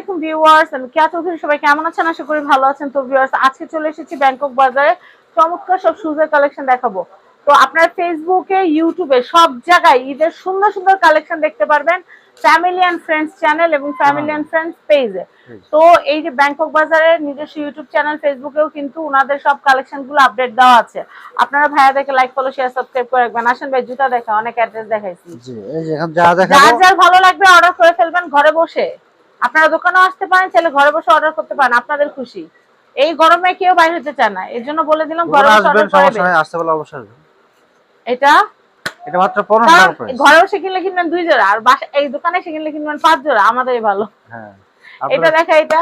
আলাইকুম ভিউয়ার্স আমি কেয়া চৌধুরী সবাই কেমন আছেন? আশা করি ভালো আছেন। তো ভিউয়ার্স আজকে চলে এসেছি ব্যাংকক বাজারে। চমৎকার সব শুজের কালেকশন দেখাবো। তো আপনারা ফেসবুকে ইউটিউবে সব জায়গায় ঈদের সুন্দর সুন্দর কালেকশন দেখতে পারবেন। ফ্যামিলি অ্যান্ড ফ্রেন্ডস চ্যানেল এবং ফ্যামিলি অ্যান্ড ফ্রেন্ডস পেজে তো এই যে ব্যাংকক বাজারের নিজস্ব ইউটিউব চ্যানেল ফেসবুকেও কিন্তু ওনাদের সব কালেকশনগুলো আপডেট দেওয়া আছে। আপনারা ভাইয়াদেরকে লাইক ফলো শেয়ার সাবস্ক্রাইব করে রাখবেন। আসেন ভাই জুতা দেখা অনেক অ্যাড্রেস দেখাইছি। যে যা ভালো লাগবে অর্ডার করে ফেলবেন ঘরে বসে। আপনারা দোকানেও আসতে পারেন চাইলে ঘরে বসে অর্ডার করতে পারেন আপনাদের খুশি। এই গরমে কেউ বাইরে হতে চায় না এর জন্য বলে দিলাম ঘরে বসে অর্ডার সমস্যা করবে নাই আসতে বলে অবশ্যই এটা? এটা মাত্র পনেরো কারণ টাকা প্রাইস ঘরে বসে কিনলে কিনবেন দুই জোড়া আর বাসা এই দোকানে এসে কিনলে কিনবেন পাঁচ জোড়া আমাদেরই ভালো। হ্যাঁ। এটা দেখা এটা?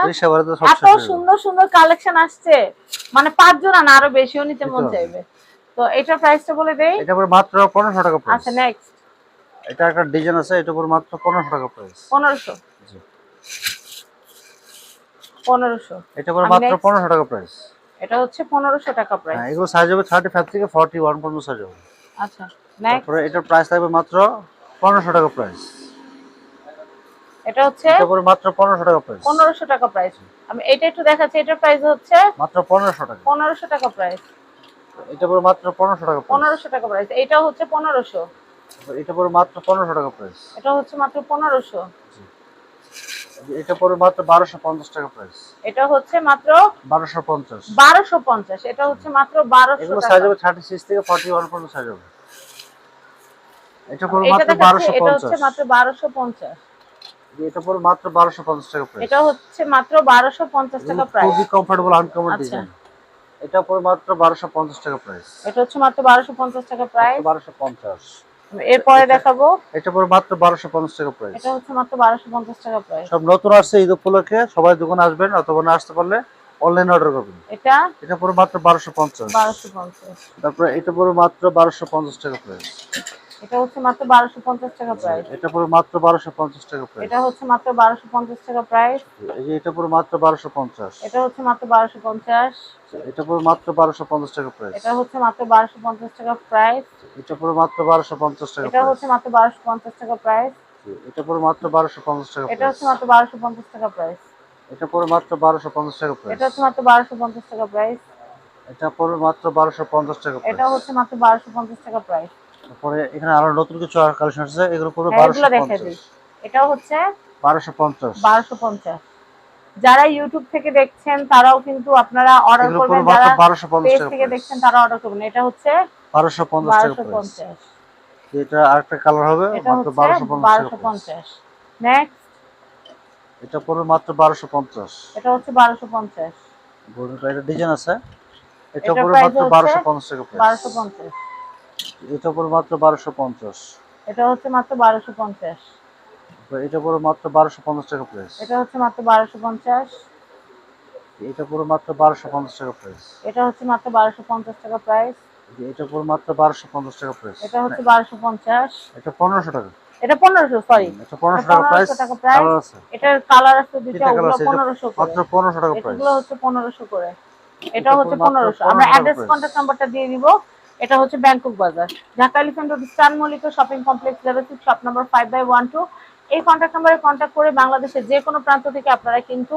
এত। সুন্দর সুন্দর কালেকশন আসছে। মানে পাঁচ জোড়া না আরও বেশিও নিতে মন চাইবে। তো এটার প্রাইসটা বলে দেই। এটা পুরো মাত্র পনেরোশো টাকা প্রাইস আচ্ছা নেক্সট এটা একটা ডিজাইন আছে এটা পুরো মাত্র পনেরোশো টাকা প্রাইস পনেরোশো। পনেরোশো। এটা মাত্র টাকা প্রাইস এটা হচ্ছে পনেরোশো টাকা প্রাইস হ্যাঁ এগুলো সাইজ হবে থার্টি ফাইভ থেকে ফর্টি ওয়ান পর্যন্ত সাইজ হবে। আচ্ছা তারপরে এটার প্রাইস থাকবে মাত্র পনেরোশো টাকা প্রাইস এটা হচ্ছে এটা পুরো মাত্র পনেরোশো টাকা প্রাইস পনেরোশো টাকা প্রাইস আমি এটা একটু দেখাচ্ছি এটার প্রাইস হচ্ছে মাত্র পনেরোশো টাকা। পনেরোশো টাকা প্রাইস এটা পুরো মাত্র পনেরোশো টাকা প্রাইস পনেরোশো টাকা প্রাইস এটাও হচ্ছে পনেরোশো। এটা পুরো মাত্র পনেরোশো টাকা প্রাইস এটা হচ্ছে মাত্র পনেরোশো। এটা পুরো মাত্র বারোশো পঞ্চাশ টাকা প্রাইস এটা হচ্ছে মাত্র বারোশো পঞ্চাশ। বারোশো পঞ্চাশ। এটা হচ্ছে মাত্র বারোশো এগুলো টাকা। সাইজ হবে থার্টি সিক্স থেকে ফর্টি ওয়ান পর্যন্ত সাইজ হবে। এটা পুরো মাত্র দেখাচ্ছি বারোশো এটা হচ্ছে মাত্র বারোশো পঞ্চাশ। এটা পুরো মাত্র বারোশো পঞ্চাশ টাকা প্রাইস এটা হচ্ছে মাত্র বারোশো পঞ্চাশ টাকা প্রাইস খুবই কমফোর্টেবল আনকমন আচ্ছা। ডিজাইন এটা পুরো মাত্র বারোশো পঞ্চাশ টাকা প্রাইস এটা হচ্ছে মাত্র বারোশো পঞ্চাশ টাকা প্রাইস বারোশো পঞ্চাশ। এরপরে দেখাবো। এটা পুরো মাত্র বারোশো পঞ্চাশ টাকা প্রাইস এটা হচ্ছে মাত্র বারোশো পঞ্চাশ টাকা প্রাইস সব নতুন আসছে ঈদ উপলক্ষে সবাই দোকানে আসবেন অথবা না আসতে পারলে অনলাইন অর্ডার করবেন। এটা এটা পুরো মাত্র বারোশো পঞ্চাশ। বারোশো তারপরে এটা পুরো মাত্র বারোশো পঞ্চাশ টাকা প্রাইস এটা হচ্ছে মাত্র বারোশো পঞ্চাশ টাকা প্রাইস এটা পুরো মাত্র বারোশো পঞ্চাশ টাকা প্রাইস এটা হচ্ছে মাত্র বারোশো পঞ্চাশ টাকা প্রাইস এই যে এটা পুরো মাত্র বারোশো পঞ্চাশ এটা হচ্ছে মাত্র বারোশো পঞ্চাশ এটা পুরো মাত্র বারোশো পঞ্চাশ টাকা প্রাইস এটা হচ্ছে মাত্র বারোশো পঞ্চাশ টাকা প্রাইস এটা পুরো মাত্র বারোশো পঞ্চাশ টাকা এটা হচ্ছে মাত্র বারোশো পঞ্চাশ টাকা প্রাইস এটা পুরো মাত্র বারোশো পঞ্চাশ টাকা এটা হচ্ছে মাত্র বারোশো পঞ্চাশ টাকা প্রাইস এটা পুরো মাত্র বারোশো পঞ্চাশ টাকা প্রাইস এটা হচ্ছে মাত্র বারোশো পঞ্চাশ টাকা প্রাইস এটা পুরো মাত্র বারোশো পঞ্চাশ টাকা এটা হচ্ছে মাত্র বারোশো পঞ্চাশ টাকা প্রাইস তারপরে এখানে আরও নতুন কিছু কালেকশন আছে এগুলো পুরো হ্যাঁ, বারোশো এগুলো দেখে পঞ্চাশ। দিই এটাও হচ্ছে বারোশো পঞ্চাশ। বারোশো পঞ্চাশ। যারা ইউটিউব থেকে দেখছেন তারাও কিন্তু আপনারা অর্ডার করবেন যারা পেজ থেকে দেখছেন তারা অর্ডার করবেন। এটা হচ্ছে বারোশো পঞ্চাশ টাকা বারোশো প্রাইস পঞ্চাশ। এটা আরেকটা কালার হবে মাত্র হচ্ছে বারোশো পঞ্চাশ বারোশো টাকা প্রাইস পঞ্চাশ। নেক্সট এটা পুরো মাত্র বারোশো পঞ্চাশ। এটা হচ্ছে বারোশো পঞ্চাশ। গোল্ডেন এটা ডিজাইন আছে। এটা পুরো মাত্র হচ্ছে বারোশো পঞ্চাশ টাকা প্রাইস বারোশো পঞ্চাশ। এটা পুরো মাত্র বারোশো পঞ্চাশ। এটা হচ্ছে মাত্র বারোশো পঞ্চাশ। এটা পুরো মাত্র বারোশো পঞ্চাশ টাকা প্রাইস এটা হচ্ছে মাত্র বারোশো পঞ্চাশ। এটা পুরো মাত্র বারোশো পঞ্চাশ টাকা প্রাইস এটা হচ্ছে মাত্র বারোশো পঞ্চাশ টাকা প্রাইস এটা পুরো মাত্র বারোশো পঞ্চাশ টাকা প্রাইস এটা হচ্ছে বারোশো পঞ্চাশ। এটা পনেরোশো টাকা। এটা পনেরোশো সরি এটা পনেরোশো টাকা প্রাইস 1500 কালার আছে। এটার কালার আছে দুইটা ওগুলো কালার আছে এটা পনেরোশো করে। মাত্র পনেরোশো টাকা প্রাইস এগুলো হচ্ছে পনেরোশো করে। এটা হচ্ছে পুরো মাত্র পনেরোশো। আমরা অ্যাড্রেস। কন্ট্যাক্ট নাম্বারটা দিয়ে দিব। এটা হচ্ছে ব্যাংকক বাজার। Dhaka elephant road stun shopping complex level six shop number five by one two এই কন্ট্যাক্ট নাম্বারে কন্ট্যাক্ট করে বাংলাদেশের যে কোনো প্রান্ত থেকে আপনারা কিন্তু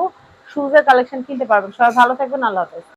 শুজের কালেকশন কিনতে পারবেন। সবাই ভালো থাকবেন, আল্লাহ হাফেজ।